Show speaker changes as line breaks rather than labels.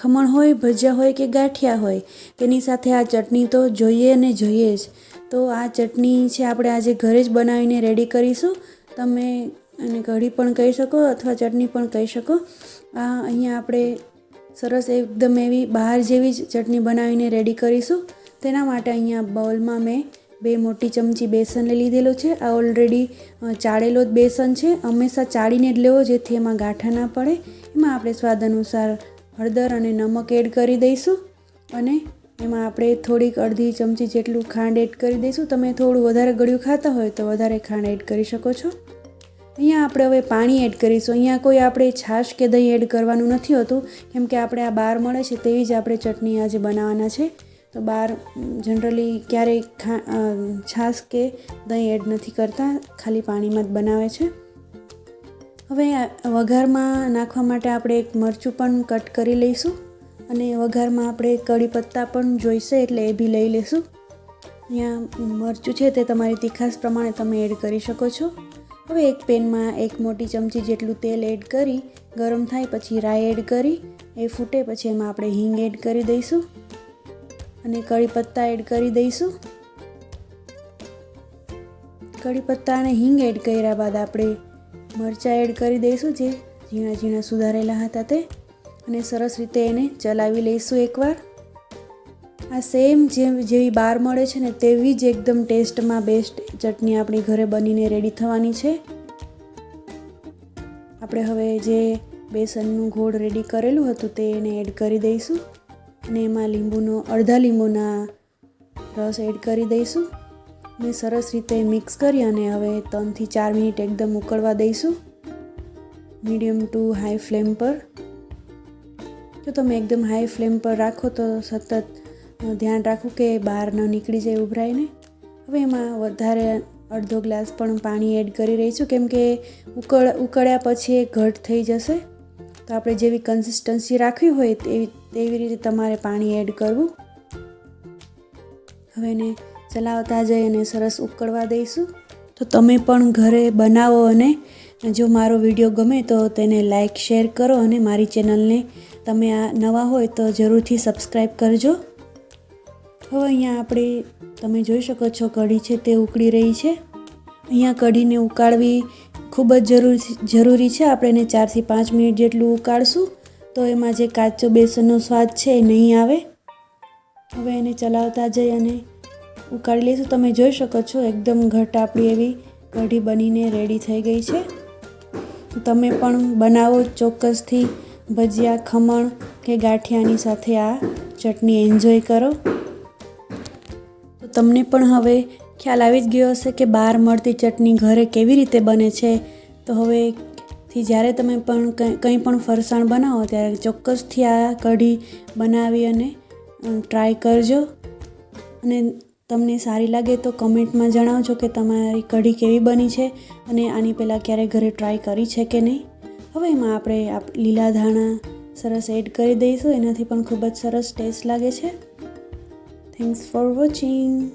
ખમણ હોય, ભજીયા હોય કે ગાંઠિયા હોય, તેની સાથે આ ચટણી તો જોઈએ ને જોઈએ જ. તો આ ચટણી છે આપણે આજે ઘરે જ બનાવીને રેડી કરીશું. તમે અને કઢી પણ કહી શકો અથવા ચટણી પણ કહી શકો. આ અહીંયા આપણે સરસ એકદમ એવી બહાર જેવી જ ચટણી બનાવીને રેડી કરીશું. તેના માટે અહીંયા બાઉલમાં મેં બે મોટી ચમચી બેસન લઈ લીધેલું છે. આ ઓલરેડી ચાળેલો જ બેસન છે. હંમેશા ચાળીને જ લેવો જેથી એમાં ગાંઠા ના પડે. એમાં આપણે સ્વાદ અનુસાર હળદર અને નમક એડ કરી દઈશું અને એમાં આપણે થોડીક અડધી ચમચી જેટલું ખાંડ એડ કરી દઈશું. તમે થોડું વધારે ગળ્યું ખાતા હોય તો વધારે ખાંડ એડ કરી શકો છો. અહીંયા આપણે હવે પાણી એડ કરીશું. અહીંયા કોઈ આપણે છાશ કે દહીં એડ કરવાનું નથી હોતું. કેમ કે આપણે આ બહાર મળે છે તેવી જ આપણે ચટણી આજે બનાવવાના છે. તો બહાર જનરલી ક્યારેય છાશ કે દહીં એડ નથી કરતા. ખાલી પાણીમાં જ બનાવે છે. હવે વઘારમાં નાખવા માટે આપણે એક મરચું પણ કટ કરી લઈશું અને વઘારમાં આપણે કડી પત્તા પણ જોઈશે એટલે એ બી લઈ લઈશું અહીંયા મરચું છે તે તમારી તીખાસ પ્રમાણે તમે એડ કરી શકો છો. હવે એક પેનમાં એક મોટી ચમચી જેટલું તેલ એડ કરી, ગરમ થાય પછી રાઈ એડ કરી, એ ફૂટે પછી એમાં આપણે હિંગ એડ કરી દઈશું અને કડી પત્તા એડ કરી દઈશું. કડી પત્તા અને હિંગ એડ કર્યા બાદ આપણે મરચાં એડ કરી દઈશું જે ઝીણા ઝીણા સુધારેલા હતા તે. અને સરસ રીતે એને ચલાવી લઈશું એકવાર. આ સેમ જેમ જેવી બહાર મળે છે ને તેવી જ એકદમ ટેસ્ટમાં બેસ્ટ ચટણી આપણી ઘરે બનીને રેડી થવાની છે. આપણે હવે જે બેસનનું ગોળ રેડી કરેલું હતું તે એને એડ કરી દઈશું. અને એમાં લીંબુનો અડધા લીંબુના રસ એડ કરી દઈશું. ને સરસ રીતે મિક્સ કરી અને હવે ત્રણથી ચાર મિનિટ એકદમ ઉકળવા દઈશું. મીડિયમ ટુ હાઈ ફ્લેમ પર. જો તમે એકદમ હાઈ ફ્લેમ પર રાખો તો સતત ધ્યાન રાખવું કે બહાર ન નીકળી જાય ઉભરાઈને. હવે એમાં વધારે અડધો ગ્લાસ પણ પાણી એડ કરી રહીશું. કેમ કે ઉકળ, ઉકળ્યા પછી એ ઘટ થઈ જશે. તો આપણે જેવી કન્સિસ્ટન્સી રાખવી હોય તેવી તેવી રીતે તમારે પાણી એડ કરવું. હવે એને ચલાવતા જઈ અને સરસ ઉકળવા દઈશું. તો તમે પણ ઘરે બનાવો અને જો મારો વીડિયો ગમે તો તેને લાઇક શેર કરો અને મારી ચેનલને તમે આ નવા હોય તો જરૂરથી સબસ્ક્રાઈબ કરજો. હવે અહીંયા આપણે તમે જોઈ શકો છો કઢી છે તે ઉકળી રહી છે. અહીંયા કઢીને ઉકાળવી ખૂબ જ જરૂરી જરૂરી છે. આપણે એને ચારથી પાંચ મિનિટ જેટલું ઉકાળશું તો એમાં જે કાચો બેસનનો સ્વાદ છે એ નહીં આવે. હવે એને ચલાવતા જઈ અને ઉકાળી લઈશું. તમે જોઈ શકો છો, એકદમ ઘટ આપણી એવી કઢી બનીને રેડી થઈ ગઈ છે. તમે પણ બનાવો ચોક્કસથી ભજીયા, ખમણ કે ગાંઠિયાની સાથે આ ચટણી એન્જોય કરો. તો તમને પણ હવે ખ્યાલ આવી જ ગયો હશે કે બહાર મળતી ચટણી ઘરે કેવી રીતે બને છે. તો હવે થી જ્યારે તમે પણ કંઈ પણ ફરસાણ બનાવો ત્યારે ચોક્કસથી આ કઢી બનાવી અને ટ્રાય કરજો. અને તમને સારી લાગે તો કમેન્ટમાં જણાવજો કે તમારી કઢી કેવી બની છે અને આની પહેલાં ક્યારેય ઘરે ટ્રાય કરી છે કે નહીં. હવે એમાં આપણે લીલા ધાણા સરસ એડ કરી દઈશું. એનાથી પણ ખૂબ જ સરસ ટેસ્ટ લાગે છે. Thanks for watching